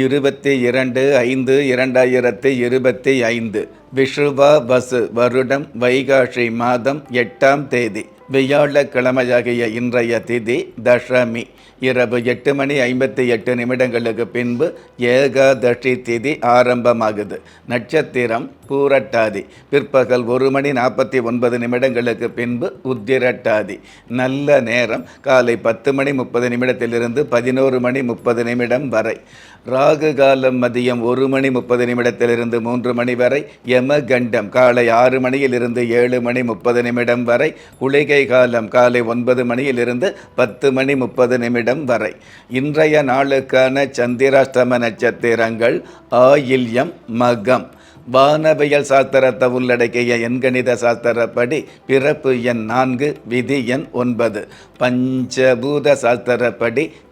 இருபத்தி இரண்டு ஐந்து இரண்டாயிரத்தி இருபத்தி ஐந்து விஷுவா வசு வருடம் வைகாசி மாதம் எட்டாம் தேதி வியாழக்கிழமையாகிய இன்றைய திதி தசமி இரவு எட்டு மணி ஐம்பத்தி எட்டு நிமிடங்களுக்கு பின்பு ஏகாதசி திதி ஆரம்பமாகுது. நட்சத்திரம் பூரட்டாதி பிற்பகல் ஒரு மணி நாற்பத்தி ஒன்பது நிமிடங்களுக்கு பின்பு உத்திரட்டாதி. நல்ல நேரம் காலை பத்து மணி முப்பது நிமிடத்திலிருந்து பதினோரு மணி முப்பது நிமிடம் வரை. ராகு காலம் மதியம் ஒரு மணி முப்பது நிமிடத்திலிருந்து மூன்று மணி வரை யமகண்டம் காலை ஆறு மணியிலிருந்து ஏழு மணி முப்பது நிமிடம் வரை குளிகை காலம் காலை ஒன்பது மணியிலிருந்து பத்து மணி முப்பது நிமிடம் வரை. இன்றைய நாளுக்கான சந்திராஷ்டம நட்சத்திரங்கள் ஆயில்யம் மகம். வானவியல் சாஸ்திரத்தை உள்ளடக்கிய எண்கணித சாஸ்திரப்படி பிறப்பு எண் நான்கு விதி எண் ஒன்பது. பஞ்சபூத சாஸ்திரப்படி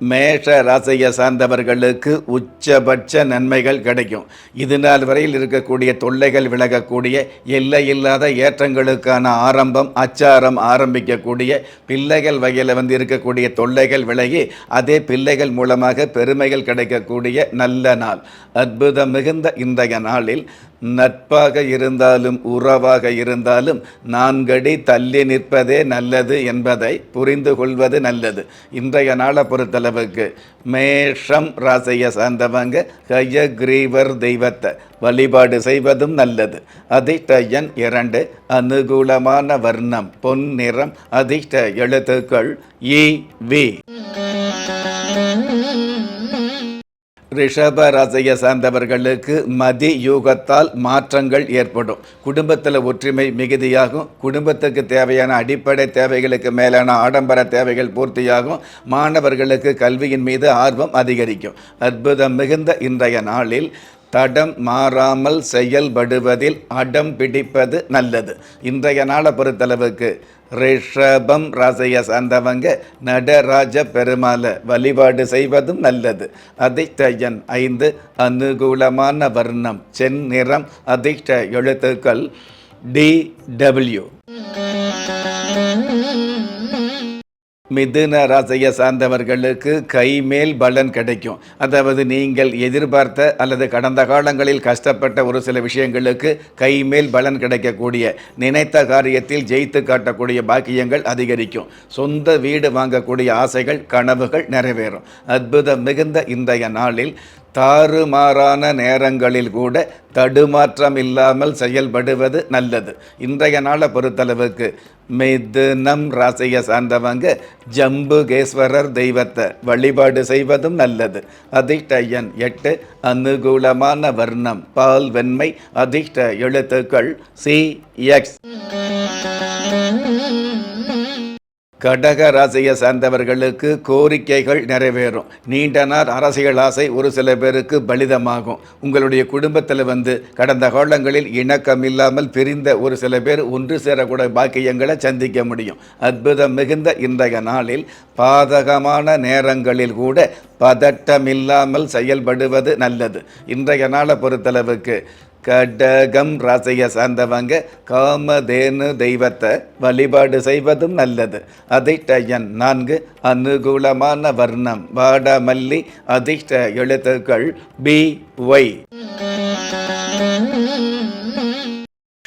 மேஷ ராசியை சார்ந்தவர்களுக்கு உச்சபட்ச நன்மைகள் கிடைக்கும். இது நாள் வரையில் இருக்கக்கூடிய தொல்லைகள் விலகக்கூடிய எல்லை இல்லாத ஏற்றங்களுக்கான ஆரம்பம் அச்சாரம் ஆரம்பிக்கக்கூடிய பிள்ளைகள் வகையில் வந்து இருக்கக்கூடிய தொல்லைகள் விலகி அதே பிள்ளைகள் மூலமாக பெருமைகள் கிடைக்கக்கூடிய நல்ல நாள். அற்புதம் மிகுந்த இன்றைய நாளில் நட்பாக இருந்தாலும் உறவாக இருந்தாலும் நான்கடி தள்ளி நிற்பதே நல்லது என்பதை புரிந்து கொள்வது நல்லது. இன்றைய நாளை பொறுத்தளவுக்கு மேஷம் ராசியை சார்ந்தவங்க ஹயக்ரீவர் தெய்வத்தை வழிபாடு செய்வதும் நல்லது. அதிர்ஷ்ட இரண்டு அனுகூலமான வர்ணம் பொன் நிறம் அதிர்ஷ்ட எழுத்துக்கள் இ வி. ரிஷப ராசியை சார்ந்தவர்களுக்கு மதி யூகத்தால் மாற்றங்கள் ஏற்படும். குடும்பத்தில் ஒற்றுமை மிகுதியாகும். குடும்பத்துக்கு தேவையான அடிப்படை தேவைகளுக்கு மேலான ஆடம்பர தேவைகள் பூர்த்தியாகும். மாணவர்களுக்கு கல்வியின் மீது ஆர்வம் அதிகரிக்கும். அற்புதம் மிகுந்த இன்றைய நாளில் தடம் மாறாமல் செயல்படுவதில் அடம் பிடிப்பது நல்லது. இன்றைய நாளை பொறுத்தளவுக்கு ரிஷபம் ரசயஸ் அந்தவங்க நடராஜ பெருமாளை வழிபாடு செய்வதும் நல்லது. அதிஷ்டயன் ஐந்து அனுகூலமான வர்ணம் செந்நிறம் அதிர்ஷ்ட எழுத்துக்கள் டி டபிள்யூ மிதுன ராசியை சார்ந்தவர்களுக்கு கைமேல் பலன் கிடைக்கும். அதாவது நீங்கள் எதிர்பார்த்த அல்லது கடந்த காலங்களில் கஷ்டப்பட்ட ஒரு சில விஷயங்களுக்கு கைமேல் பலன் கிடைக்கக்கூடிய நினைத்த காரியத்தில் ஜெயித்து காட்டக்கூடிய பாக்கியங்கள் அதிகரிக்கும். சொந்த வீடு வாங்கக்கூடிய ஆசைகள் கனவுகள் நிறைவேறும். அற்புதம் மிகுந்த இன்றைய நாளில் தாறுமாறான நேரங்களில் கூட தடுமாற்றம் இல்லாமல் செயல்படுவது நல்லது. இன்றைய நாளை பொறுத்தளவுக்கு மிதுனம் ராசியை சார்ந்தவங்க ஜம்புகேஸ்வரர் தெய்வத்தை வழிபாடு செய்வதும் நல்லது. அதிர்ஷ்ட எட்டு அனுகூலமான வர்ணம் பால் வெண்மை அதிர்ஷ்ட எழுத்துக்கள் சி எக்ஸ். கடக ராசியை சார்ந்தவர்களுக்கு கோரிக்கைகள் நிறைவேறும். நீண்ட நாள் அரசியல் ஆசை ஒரு சில பேருக்கு பலிதமாகும். உங்களுடைய குடும்பத்தில் வந்து கடந்த காலங்களில் இணக்கம் இல்லாமல் பிரிந்த ஒரு சில பேர் ஒன்று சேரக்கூட பாக்கியங்களை சந்திக்க முடியும். அற்புதம் மிகுந்த இன்றைய நாளில் பாதகமான நேரங்களில் கூட பதட்டமில்லாமல் செயல்படுவது நல்லது. இன்றைய நாளை பொறுத்தளவுக்கு கடகம் ராசியை சார்ந்தவங்க காமதேனு தெய்வத்தை வழிபாடு செய்வதும் நல்லது. அதிர்ஷ்டயன் நான்கு அனுகூலமான வர்ணம். வாடமல்லி அதிர்ஷ்ட எழுத்துக்கள் பி ஒய்.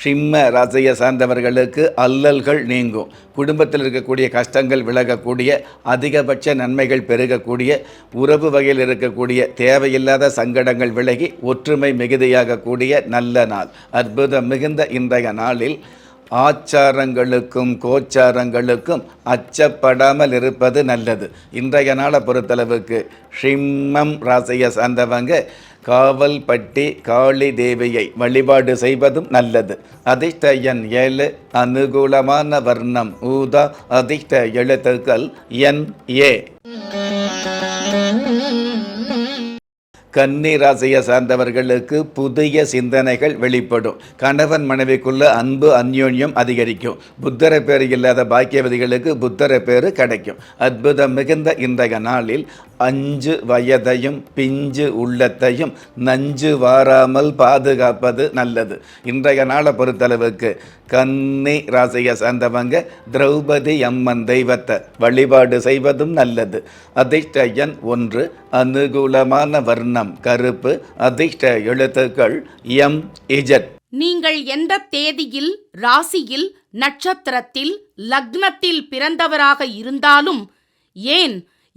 சிம்ம ராசியை சார்ந்தவர்களுக்கு அல்லல்கள் நீங்கும். குடும்பத்தில் இருக்கக்கூடிய கஷ்டங்கள் விலகக்கூடிய அதிகபட்ச நன்மைகள் பெருகக்கூடிய உறவு வகையில் இருக்கக்கூடிய தேவையில்லாத சங்கடங்கள் விலகி ஒற்றுமை மிகுதியாகக்கூடிய நல்ல நாள். அற்புதம் மிகுந்த இன்றைய நாளில் ஆச்சாரங்களுக்கும் கோச்சாரங்களுக்கும் அச்சப்படாமல் இருப்பது நல்லது. இன்றைய நாளை பொறுத்தளவுக்கு ஷிம்மம் ராசியை சார்ந்தவங்க காவல்பட்டி காளி தேவியை வழிபாடு செய்வதும் நல்லது. அதிர்ஷ்ட எண் ஏழு அனுகூலமான வர்ணம் ஊதா அதிர்ஷ்ட எழுத்துக்கள் என் ஏ. கன்னி ராசியை சார்ந்தவர்களுக்கு புதிய சிந்தனைகள் வெளிப்படும். கணவன் மனைவிக்குள்ள அன்பு அந்யோன்யம் அதிகரிக்கும். புத்தர பேர் இல்லாத பாக்கியவதிகளுக்கு புத்தர பேர் கிடைக்கும். அற்புதம் மிகுந்த இன்றைய நாளில் அஞ்சு வயதையும் பிஞ்சு உள்ளத்தையும் நஞ்சு வாராமல் பாதுகாப்பது நல்லது. இன்றைய நாளை பொறுத்தளவுக்கு கன்னி ராசியை சார்ந்தவங்க திரௌபதி அம்மன் தெய்வத்தை வழிபாடு செய்வதும் நல்லது. அதிர்ஷ்ட எண் ஒன்று அனுகூலமான வர்ணம் கருப்பு அதிர்ஷ்ட எழுத்துக்கள் எம் இஜட் நீங்கள் எந்த தேதியில் ராசியில் நட்சத்திரத்தில் லக்னத்தில் பிறந்தவராக இருந்தாலும் ஏன்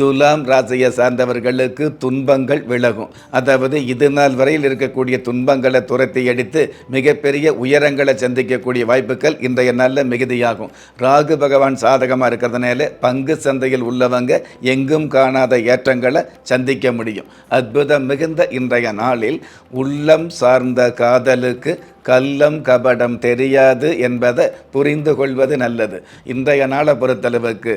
துலாம் ராசியை சார்ந்தவர்களுக்கு துன்பங்கள் விலகும். அதாவது இது நாள் வரையில் இருக்கக்கூடிய துன்பங்களை துரத்தி எடுத்து மிகப்பெரிய உயரங்களை சந்திக்கக்கூடிய வாய்ப்புகள் இன்றைய நாளில் மிகுதியாகும். ராகு பகவான் சாதகமாக இருக்கிறதுனால பங்கு சந்தையில் உள்ளவங்க எங்கும் காணாத ஏற்றங்களை சந்திக்க முடியும். அற்புதம் மிகுந்த இன்றைய நாளில் உள்ளம் சார்ந்த காதலுக்கு கல்லம் கபடம் தெரியாது என்பதை புரிந்து கொள்வது நல்லது. இன்றைய நாளை பொறுத்தளவுக்கு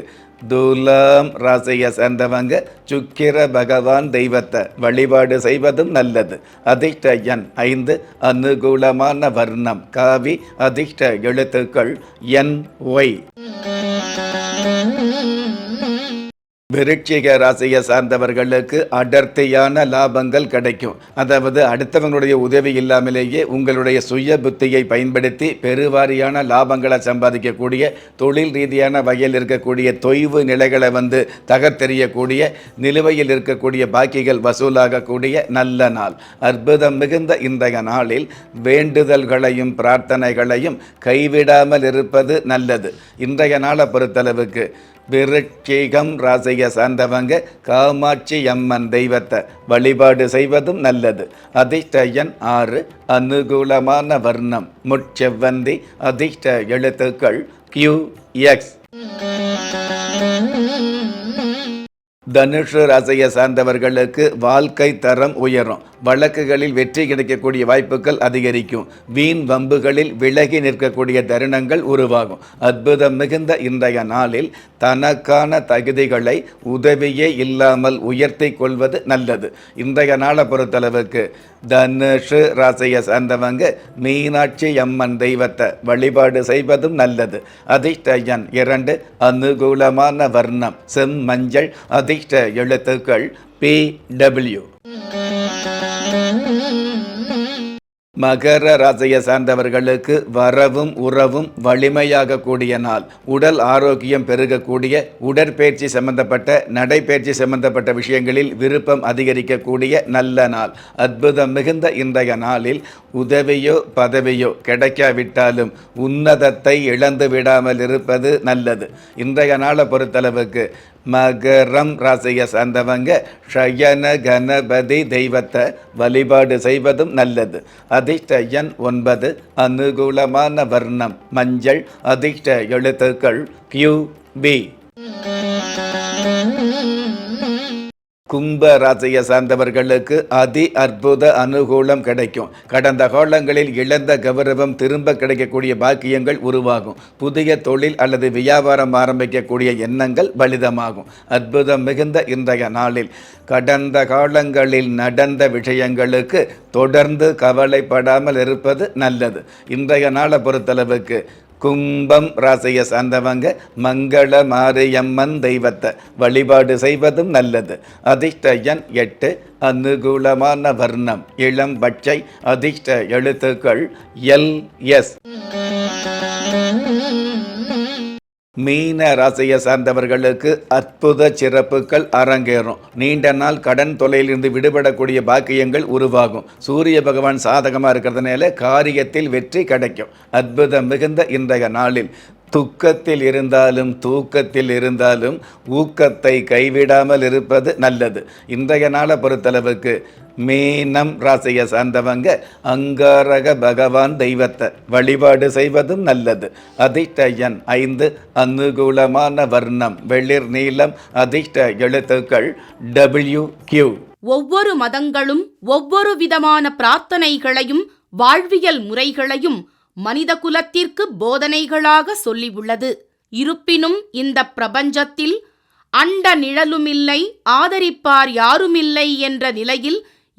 துலாம் ராசியை சேர்ந்தவங்க சுக்கிர பகவான் தெய்வத்தை வழிபாடு செய்வதும் நல்லது. அதிர்ஷ்ட எண் ஐந்து அனுகூலமான வர்ணம். காவி அதிர்ஷ்ட எழுத்துக்கள் என் ஒய். விருட்சிக ராசியை சார்ந்தவர்களுக்கு அடர்த்தியான லாபங்கள் கிடைக்கும். அதாவது அடுத்தவங்களுடைய உதவி இல்லாமலேயே உங்களுடைய சுய புத்தியை பயன்படுத்தி பெருவாரியான லாபங்களை சம்பாதிக்கக்கூடிய தொழில் ரீதியான வகையில் இருக்கக்கூடிய தொய்வு நிலைகளை வந்து தகர்த்தெறியக்கூடிய நிலுவையில் இருக்கக்கூடிய பாக்கிகள் வசூலாகக்கூடிய நல்ல நாள். அற்புதம் மிகுந்த இன்றைய நாளில் வேண்டுதல்களையும் பிரார்த்தனைகளையும் கைவிடாமல் இருப்பது நல்லது. இன்றைய நாளை பொறுத்தளவுக்கு விருட்சிகம் ராசியை சார்ந்தவங்க காமாட்சி அம்மன் தெய்வத்தை வழிபாடு செய்வதும் நல்லது. அதிர்ஷ்டயன் ஆறு அனுகூலமான வர்ணம். முட்செவ்வந்தி அதிர்ஷ்ட எழுத்துக்கள் கியூ எக்ஸ் தனுஷு ராசியை சார்ந்தவர்களுக்கு வாழ்க்கை தரம் உயரும். வழக்குகளில் வெற்றி கிடைக்கக்கூடிய வாய்ப்புகள் அதிகரிக்கும். வீண் வம்புகளில் விலகி நிற்கக்கூடிய தருணங்கள் உருவாகும். அற்புதம் மிகுந்த இன்றைய நாளில் தனக்கான தகுதிகளை உதவியே இல்லாமல் உயர்த்தி கொள்வது நல்லது. இன்றைய நாளை பொறுத்தளவுக்கு தனுஷு ராசியை சார்ந்தவங்க மீனாட்சி அம்மன் தெய்வத்தை வழிபாடு செய்வதும் நல்லது. அதிர்ஷ்ட எண் இரண்டு அனுகூலமான வர்ணம். செம்மஞ்சள் அதிர்ஷ்ட எழுத்துக்கள் பி டபிள்யூ. மகர ராசியை சார்ந்தவர்களுக்கு வரவும் உறவும் வலிமையாக கூடிய நாள். உடல் ஆரோக்கியம் பெருகக்கூடிய உடற்பயிற்சி சம்பந்தப்பட்ட நடைப்பயிற்சி சம்பந்தப்பட்ட விஷயங்களில் விருப்பம் அதிகரிக்கக்கூடிய நல்ல நாள். அற்புதம் மிகுந்த இன்றைய நாளில் உதவியோ பதவியோ கிடைக்காவிட்டாலும் உன்னதத்தை இழந்து விடாமல் இருப்பது நல்லது. இன்றைய நாளை பொறுத்தளவுக்கு மகரம் ராசியை சார்ந்தவங்க ஷயன கணபதி தெய்வத்தை வழிபாடு செய்வதும் நல்லது. அதிர்ஷ்ட எண் ஒன்பது அனுகூலமான வர்ணம் மஞ்சள் அதிர்ஷ்ட எழுத்துக்கள் கியூ பி கும்ப ராசியை சார்ந்தவர்களுக்கு அதி அற்புத அனுகூலம் கிடைக்கும். கடந்த காலங்களில் இழந்த கௌரவம் திரும்ப கிடைக்கக்கூடிய பாக்கியங்கள் உருவாகும். புதிய தொழில் அல்லது வியாபாரம் ஆரம்பிக்கக்கூடிய எண்ணங்கள் பலிதமாகும் அற்புதம் மிகுந்த இன்றைய நாளில் கடந்த காலங்களில் நடந்த விஷயங்களுக்கு தொடர்ந்து கவலைப்படாமல் இருப்பது நல்லது. இன்றைய நாளை பொறுத்தளவுக்கு கும்பம் ராசியை சார்ந்தவங்க மங்கள மாரியம்மன் தெய்வத்தை வழிபாடு செய்வதும் நல்லது. அதிர்ஷ்ட எண் எட்டு அனுகூலமான வர்ணம். இளம் பச்சை அதிர்ஷ்ட எழுத்துக்கள் எல் எஸ். மீன ராசியை சார்ந்தவர்களுக்கு அற்புத சிறப்புகள் அரங்கேறும். நீண்ட நாள் கடன் தொலையிலிருந்து விடுபடக்கூடிய பாக்கியங்கள் உருவாகும். சூரிய பகவான் சாதகமாக இருக்கிறதுனால காரியத்தில் வெற்றி கிடைக்கும். அற்புதம் மிகுந்த இன்றைய நாளில். துக்கத்தில் இருந்தாலும் தூக்கத்தில் இருந்தாலும் ஊக்கத்தை கைவிடாமல் இருப்பது நல்லது. இன்றைய நாளை பொறுத்தளவுக்கு மீனம் ராசியை சார்ந்தவங்க அங்காரக பகவான் தெய்வத்தை வழிபாடு செய்வதும் நல்லது. அதிர்ஷ்ட ஐந்து அனுகூலமான வர்ணம் வெளிர் நீளம் அதிர்ஷ்ட எழுத்துக்கள் டபிள்யூ கியூ ஒவ்வொரு மதங்களும் ஒவ்வொரு விதமான பிரார்த்தனைகளையும் வாழ்வியல் முறைகளையும் மனித குலத்திற்கு போதனைகளாக சொல்லியுள்ளது. இருப்பினும் இந்த பிரபஞ்சத்தில் அண்ட நிழலுமில்லை ஆதரிப்பார் யாருமில்லை என்ற நிலையில்